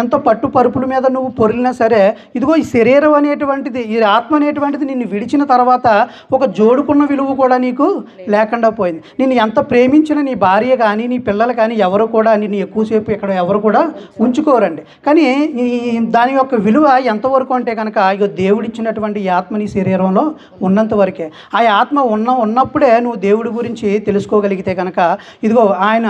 ఎంత పట్టు పరుపుల మీద నువ్వు పొరిలినా సరే ఇదిగో ఈ శరీరం అనేటువంటిది ఈ ఆత్మ అనేటువంటిది నిన్ను విడిచిన తర్వాత ఒక జోడుకున్న విలువ కూడా నీకు లేకుండా పోయింది. నేను ఎంత ప్రేమించిన నీ భార్య కానీ నీ పిల్లలు కానీ ఎవరు కూడా నిన్ను ఎక్కువసేపు ఇక్కడ ఎవరు కూడా ఉంచుకోరండి. కానీ ఈ దాని యొక్క విలువ ఎంతవరకు అంటే కనుక ఇగో దేవుడిచ్చినటువంటి ఈ ఆత్మ నీ శరీరంలో ఉన్నంత వరకే. ఆ ఆత్మ ఉన్న ఉన్నప్పుడే నువ్వు దేవుడి గురించి తెలుసుకోగలిగితే కనుక ఇదిగో ఆయన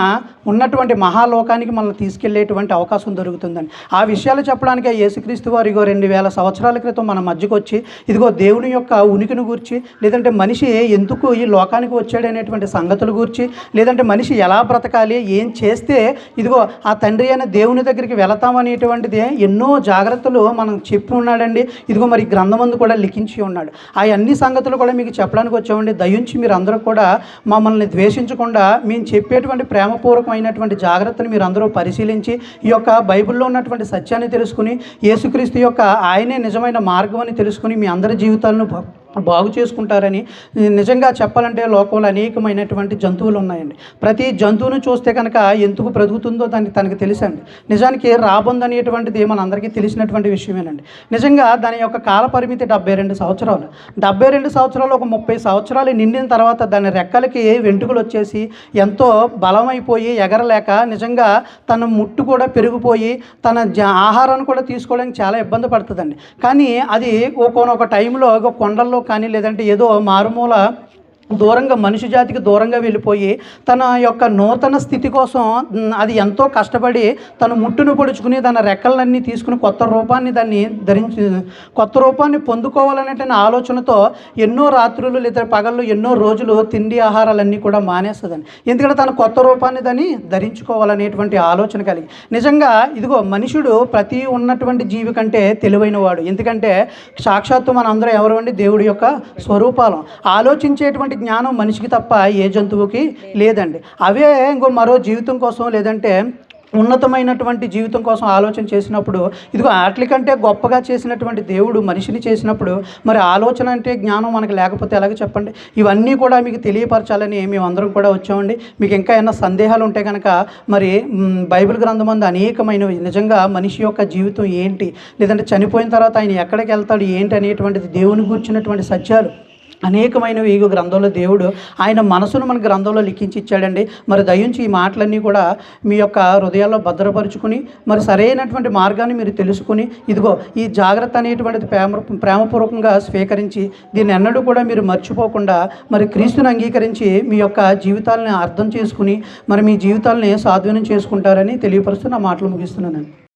ఉన్నటువంటి మహాలోకానికి మనల్ని తీసుకెళ్ళేటువంటి అవకాశం జరుగుతుందని. ఆ విషయాలు చెప్పడానికి యేసుక్రీస్తు వారు ఇగో రెండు వేల సంవత్సరాల క్రితం మన మధ్యకు వచ్చి ఇదిగో దేవుని యొక్క ఉనికిని గూర్చి లేదంటే మనిషి ఎందుకు ఈ లోకానికి వచ్చాడనేటువంటి సంగతుల గూర్చి లేదంటే మనిషి ఎలా బ్రతకాలి ఏం చేస్తే ఇదిగో ఆ తండ్రి అయిన దేవుని దగ్గరికి వెళతామనేటువంటిది ఎన్నో జాగ్రత్తలు మనం చెప్పి ఉన్నాడండి. ఇదిగో మరి గ్రంథమందు కూడా లిఖించి ఉన్నాడు. ఆ అన్ని సంగతులు కూడా మీకు చెప్పడానికి వచ్చామండి. దయించి మీరు అందరూ కూడా మమ్మల్ని ద్వేషించకుండా మేము చెప్పేటువంటి ప్రేమపూర్వకమైనటువంటి జాగ్రత్తను మీరు అందరూ పరిశీలించి ఈ యొక్క బైబిల్లో ఉన్నటువంటి సత్యాన్ని తెలుసుకుని యేసుక్రీస్తు యొక్క ఆయనే నిజమైన మార్గం అని తెలుసుకుని మీ అందరి జీవితాలను బాగు చేసుకుంటారని నిజంగా చెప్పాలంటే లోకంలో అనేకమైనటువంటి జంతువులు ఉన్నాయండి. ప్రతి జంతువును చూస్తే కనుక ఎందుకు బ్రతుకుతుందో దానికి తనకి తెలుసండి. నిజానికి రాబొందు అనేటువంటిది మనందరికీ తెలిసినటువంటి విషయమేనండి. నిజంగా దాని యొక్క కాల పరిమితి డెబ్బై రెండు సంవత్సరాలు. డెబ్బై రెండు సంవత్సరాలు ఒక ముప్పై సంవత్సరాలు నిండిన తర్వాత దాని రెక్కలకి వెంట్రుకలు వచ్చేసి ఎంతో బలమైపోయి ఎగరలేక నిజంగా తన ముట్టు కూడా పెరిగిపోయి తన జ ఆహారాన్ని కూడా తీసుకోవడానికి చాలా ఇబ్బంది పడుతుందండి. కానీ అది ఒక టైంలో ఒక కొండల్లో కానీ లేదంటే ఏదో మారుమూల దూరంగా మనిషి జాతికి దూరంగా వెళ్ళిపోయి తన యొక్క నూతన స్థితి కోసం అది ఎంతో కష్టపడి తను ముట్టును పొడుచుకుని తన రెక్కలన్నీ తీసుకుని కొత్త రూపాన్ని దాన్ని ధరించి కొత్త రూపాన్ని పొందుకోవాలనేటువంటి ఆలోచనతో ఎన్నో రాత్రులు లేదా పగళ్ళు ఎన్నో రోజులు తిండి ఆహారాలన్నీ కూడా మానేస్తుందని ఎందుకంటే తన కొత్త రూపాన్ని దాన్ని ధరించుకోవాలనేటువంటి ఆలోచన కలిగి. నిజంగా ఇదిగో మనుషుడు ప్రతి ఉన్నటువంటి జీవి కంటే తెలివైన వాడు ఎందుకంటే సాక్షాత్తు మన అందరం ఎవరు అండి? దేవుడి యొక్క స్వరూపాలం. ఆలోచించేటువంటి జ్ఞానం మనిషికి తప్ప ఏ జంతువుకి లేదండి. అవే ఇంకో మరో జీవితం కోసం లేదంటే ఉన్నతమైనటువంటి జీవితం కోసం ఆలోచన చేసినప్పుడు ఇదిగో వాటి కంటే గొప్పగా చేసినటువంటి దేవుడు మనిషిని చేసినప్పుడు మరి ఆలోచన అంటే జ్ఞానం మనకు లేకపోతే ఎలాగ చెప్పండి? ఇవన్నీ కూడా మీకు తెలియపరచాలని మేము అందరం కూడా వచ్చామండి. మీకు ఇంకా ఏమైనా సందేహాలు ఉంటే కనుక మరి బైబిల్ గ్రంథం అందు అనేకమైనవి. నిజంగా మనిషి యొక్క జీవితం ఏంటి? లేదంటే చనిపోయిన తర్వాత ఆయన ఎక్కడికి వెళ్తాడు? ఏంటి అనేటువంటిది? దేవుని కూర్చున్నటువంటి సత్యాలు. అనేకమైనవి ఈ గ్రంథంలో దేవుడు ఆయన మనసును మన గ్రంథంలో లిఖించి ఇచ్చాడండి. మరి దయించి ఈ మాటలన్నీ కూడా మీ యొక్క హృదయాల్లో భద్రపరుచుకుని మరి సరైనటువంటి మార్గాన్ని మీరు తెలుసుకుని ఇదిగో ఈ జాగ్రత్త అనేటువంటిది ప్రేమ ప్రేమపూర్వకంగా స్వీకరించి దీన్ని ఎన్నడూ కూడా మీరు మర్చిపోకుండా మరి క్రీస్తుని అంగీకరించి మీ యొక్క జీవితాలని అర్థం చేసుకుని మరి మీ జీవితాలని స్వాధీనం చేసుకుంటారని తెలియపరుస్తూ నా మాటలు ముగిస్తున్నానండి.